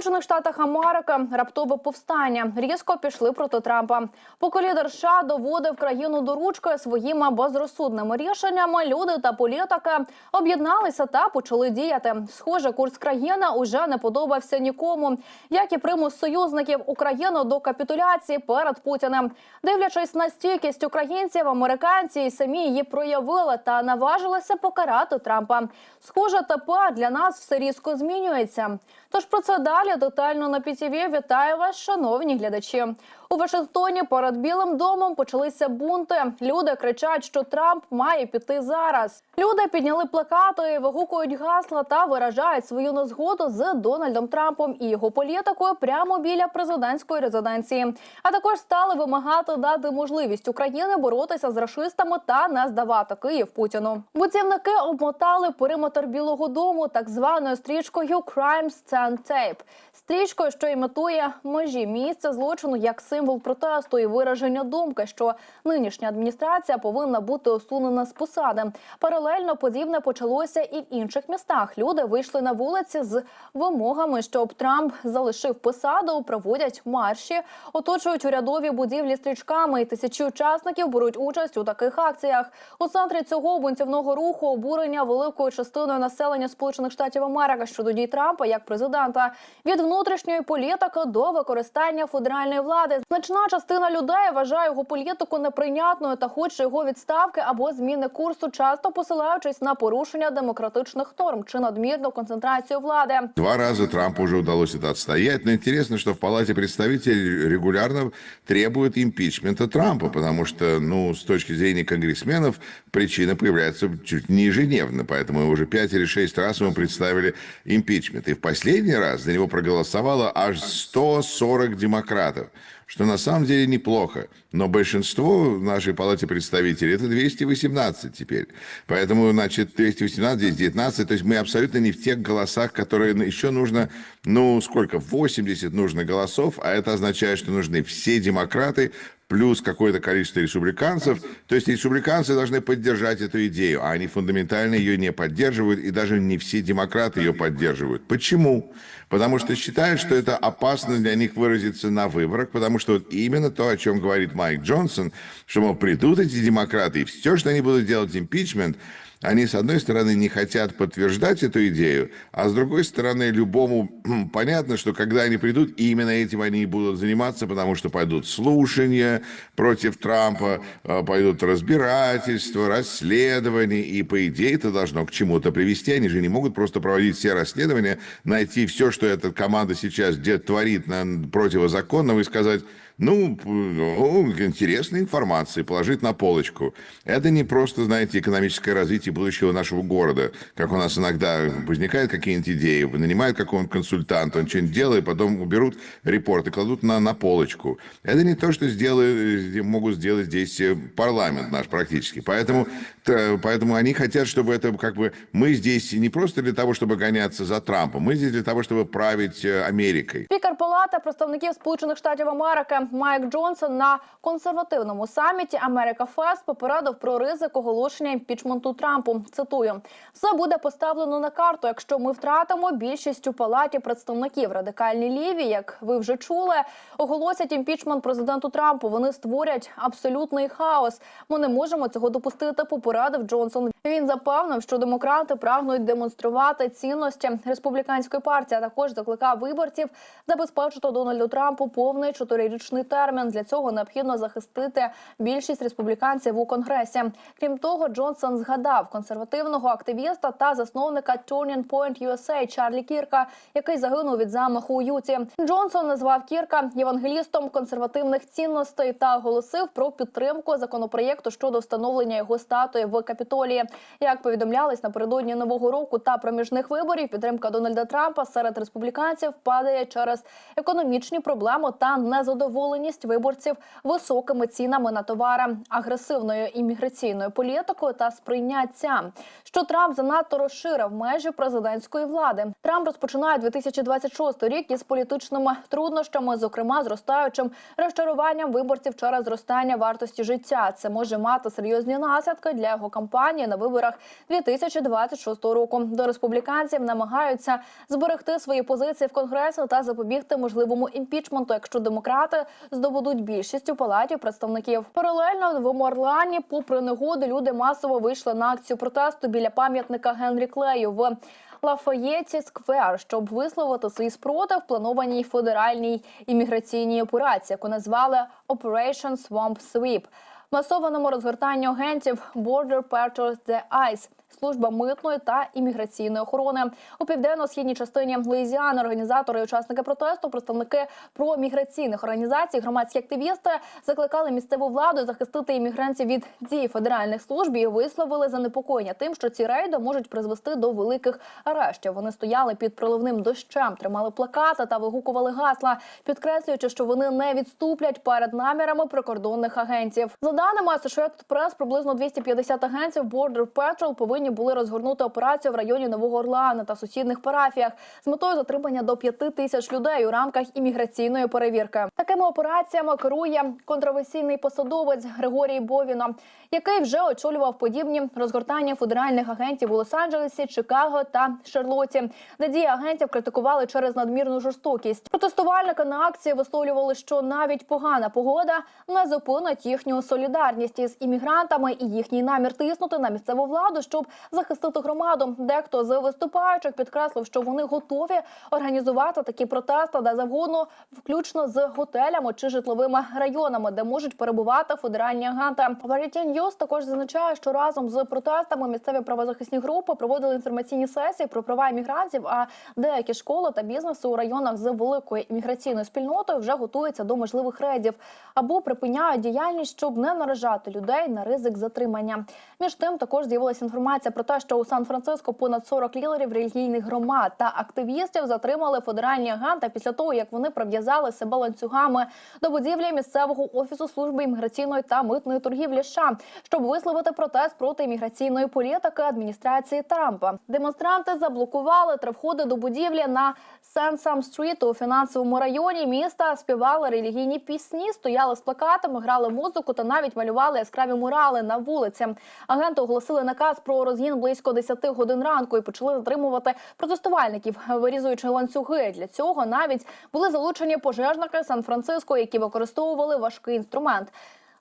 Сполучених Штатах Америки раптове повстання різко пішли проти Трампа. Поки лідер США доводив країну до ручки своїми безрозсудними рішеннями, люди та політики об'єдналися та почали діяти. Схоже, курс країни уже не подобався нікому, як і примус союзників України до капітуляції перед Путіним. Дивлячись на стійкість українців, американці і самі її проявили та наважилися покарати Трампа. Схоже, тепер для нас все різко змінюється. Тож про це далі детально на ПІТІВІ. Вітаю вас, шановні глядачі. У Вашингтоні перед Білим домом почалися бунти. Люди кричать, що Трамп має піти зараз. Люди підняли плакати, вигукують гасла та виражають свою незгоду з Дональдом Трампом і його політикою прямо біля президентської резиденції. А також стали вимагати дати можливість Україні боротися з рашистами та не здавати Київ Путіну. Бутівники обмотали периметр Білого Дому так званою стрічкою Crime Scene Tape. стрічкою, що імітує межі місця злочину як символ протесту і вираження думки, що нинішня адміністрація повинна бути усунена з посади. Паралельно подібне почалося і в інших містах. Люди вийшли на вулиці з вимогами, щоб Трамп залишив посаду, проводять марші, оточують урядові будівлі стрічками, і тисячі учасників беруть участь у таких акціях. У центрі цього бунтівного руху обурення великою частиною населення Сполучених Штатів Америки щодо дій Трампа як президента від внутрішньої політики до використання федеральної влади. Значна частина людей вважає його політику неприйнятною та хоче його відставки або зміни курсу, часто посилаючись на порушення демократичних норм чи надмірну концентрацію влади. Два раза Трампу уже удалось это отстоять, но интересно, что в Палате представителей регулярно требуют импичмента Трампа, потому что, ну, с точки зрения конгрессменов, причина появляется чуть не ежедневно, поэтому уже пять или шесть раз ему представили импичмент. И в последний раз за него проголосовало аж 140 демократов, что на самом деле неплохо. Но большинство в нашей палате представителей это 218 теперь. Поэтому, значит, 218, здесь 19. То есть мы абсолютно не в тех голосах, которые еще нужно, ну, сколько, 80 нужно голосов, а это означает, что нужны все демократы, плюс какое-то количество республиканцев. То есть республиканцы должны поддержать эту идею, а они фундаментально ее не поддерживают, и даже не все демократы ее поддерживают. Почему? Потому что считают, что это опасно для них выразиться на выборах, потому что вот именно то, о чем говорит Майк Джонсон, что, мол, придут эти демократы, и все, что они будут делать импичмент, они, с одной стороны, не хотят подтверждать эту идею, а с другой стороны, любому м, понятно, что когда они придут, именно этим они и будут заниматься, потому что пойдут слушания против Трампа, э, пойдут разбирательства, расследования, и, по идее, это должно к чему-то привести. Они же не могут просто проводить все расследования, найти все, что эта команда сейчас где творит на противозаконного, и сказать, ну, п- ну, интересная информация, положить на полочку. Это не просто, знаете, экономическое развитие будущего нашего города, как у нас иногда возникают какие-нибудь идеи, нанимают какого-нибудь консультанта, он что-нибудь делает, потом уберут репорт и кладут на, на полочку. Это не то, что сделают, могут сделать здесь э, парламент наш практически. Поэтому, т- поэтому они хотят, чтобы это как бы... Мы здесь не просто для того, чтобы гоняться за Трампом, мы здесь для того, чтобы править э, Америкой. Спікер Палати представників Сполучених Штатів Америки Майк Джонсон на консервативному саміті Америка Фест попередив про ризик оголошення імпічменту Трампу. Цитую: все буде поставлено на карту, якщо ми втратимо більшість у палаті представників радикальні ліві, як ви вже чули, оголосять імпічмент президенту Трампу. Вони створять абсолютний хаос. Ми не можемо цього допустити. Попередив Джонсон. Він запевнив, що демократи прагнуть демонструвати цінності республіканської партії. а Також закликав виборців забезпечити Дональду Трампу повний чотирирічний термін. Для цього необхідно захистити більшість республіканців у конгресі. Крім того, Джонсон згадав консервативного активіста та засновника Turning Point USA Чарлі Кірка, який загинув від замаху у Юті. Джонсон назвав Кірка євангелістом консервативних цінностей та оголосив про підтримку законопроєкту щодо встановлення його статуї в Капітолії. Як повідомлялось напередодні нового року та проміжних виборів, підтримка Дональда Трампа серед республіканців падає через економічні проблеми та незадоволення незадоволеність виборців високими цінами на товари, агресивною імміграційною політикою та сприйняттям, що Трамп занадто розширив межі президентської влади. Трамп розпочинає 2026 рік із політичними труднощами, зокрема зростаючим розчаруванням виборців через зростання вартості життя. Це може мати серйозні наслідки для його кампанії на виборах 2026 року. До республіканців намагаються зберегти свої позиції в конгресі та запобігти можливому імпічменту, якщо демократи здобудуть більшість у палаті представників. Паралельно в Морлані, попри негоди, люди масово вийшли на акцію протесту біля пам'ятника Генрі Клею в. Лафаєті Сквер, щоб висловити свій спротив планованій федеральній імміграційній операції, яку назвали Operation Swamp Sweep, масованому розгортанню агентів Border Patrol The Ice, служба митної та імміграційної охорони у південно-східній частині Луїзіани. Організатори і учасники протесту, представники проміграційних організацій, громадські активісти закликали місцеву владу захистити іммігрантів від дій федеральних служб і висловили занепокоєння тим, що ці рейди можуть призвести до великих арештів. Вони стояли під проливним дощем, тримали плакати та вигукували гасла, підкреслюючи, що вони не відступлять перед намірами прикордонних агентів. Даними Associated Press, приблизно 250 агентів Border Patrol повинні були розгорнути операцію в районі Нового Орлеана та сусідних парафіях з метою затримання до 5 тисяч людей у рамках імміграційної перевірки. Такими операціями керує контроверсійний посадовець Григорій Бовіно, який вже очолював подібні розгортання федеральних агентів у Лос-Анджелесі, Чикаго та Шарлоті, де дії агентів критикували через надмірну жорстокість. Протестувальники на акції висловлювали, що навіть погана погода не зупинить їхню солідарність із іммігрантами і їхній намір тиснути на місцеву владу, щоб захистити громаду. Дехто з виступаючих підкреслив, що вони готові організувати такі протести де завгодно, включно з готелями чи житловими районами, де можуть перебувати федеральні агенти. Variety News також зазначає, що разом з протестами місцеві правозахисні групи проводили інформаційні сесії про права іммігрантів. А деякі школи та бізнеси у районах з великою імміграційною спільнотою вже готуються до можливих рейдів або припиняють діяльність, щоб не наражати людей на ризик затримання. Між тим також з'явилася інформація про те, що у Сан-Франциско понад 40 лідерів релігійних громад та активістів затримали федеральні агенти після того, як вони прив'язали себе ланцюгами до будівлі місцевого офісу служби імміграційної та митної торгівлі США, щоб висловити протест проти імміграційної політики адміністрації Трампа. Демонстранти заблокували три входи до будівлі на Сен-Сам Стріт у фінансовому районі міста. Співали релігійні пісні, стояли з плакатами, грали музику та навіть малювали яскраві мурали на вулиці. Агенти оголосили наказ про розгін близько 10 годин ранку і почали затримувати протестувальників, вирізуючи ланцюги. Для цього навіть були залучені пожежники Сан-Франциско, які використовували важкий інструмент.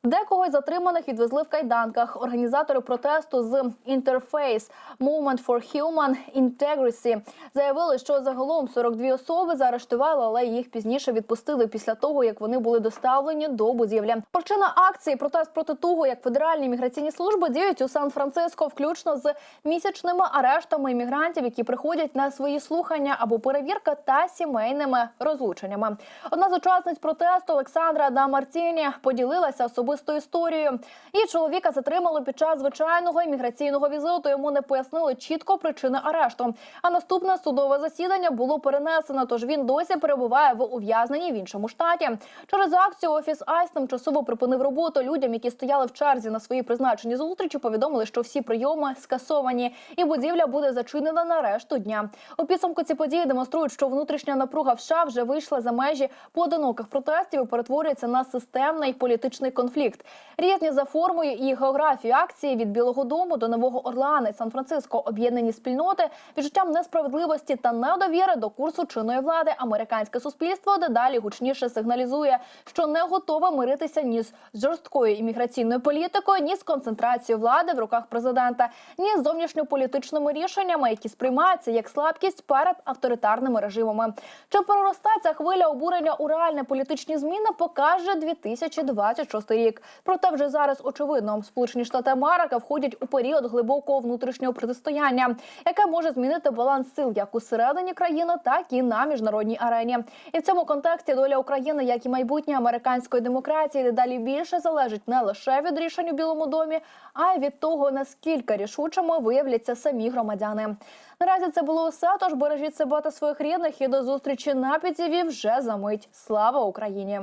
Декого із затриманих відвезли в кайданках. Організатори протесту з Interface Movement for Human Integrity заявили, що загалом 42 особи заарештували, але їх пізніше відпустили після того, як вони були доставлені до будівлі. Причина акції протест проти того, як федеральні міграційні служби діють у Сан-Франциско, включно з місячними арештами іммігрантів, які приходять на свої слухання або перевірка та сімейними розлученнями. Одна з учасниць протесту Олександра Дамартіні поділилася особистою історією. Її чоловіка затримали під час звичайного імміграційного візиту. Йому не пояснили чітко причини арешту. А наступне судове засідання було перенесено. Тож він досі перебуває в ув'язненні в іншому штаті. Через акцію офіс Айс тимчасово припинив роботу людям, які стояли в черзі на свої призначені зустрічі. Повідомили, що всі прийоми скасовані, і будівля буде зачинена на решту дня. У підсумку ці події демонструють, що внутрішня напруга в США вже вийшла за межі поодиноких протестів і перетворюється на системний політичний конфлікт. Різні за формою і географією акції від Білого Дому до Нового Орлеана і Сан-Франциско об'єднані спільноти відчуттям несправедливості та недовіри до курсу чинної влади. Американське суспільство дедалі гучніше сигналізує, що не готове миритися ні з жорсткою імміграційною політикою, ні з концентрацією влади в руках президента, ні з зовнішньополітичними рішеннями, які сприймаються як слабкість перед авторитарними режимами. Чи проросте ця хвиля обурення у реальні політичні зміни, покаже 2026 рік. Проте вже зараз очевидно, Сполучені Штати Америки входять у період глибокого внутрішнього протистояння, яке може змінити баланс сил як усередині країни, так і на міжнародній арені. І в цьому контексті доля України, як і майбутнє американської демократії, дедалі більше залежить не лише від рішень у Білому домі, а й від того наскільки рішучими виявляться самі громадяни. Наразі це було все. Тож бережіть себе та своїх рідних і до зустрічі на підзіві вже за мить. Слава Україні!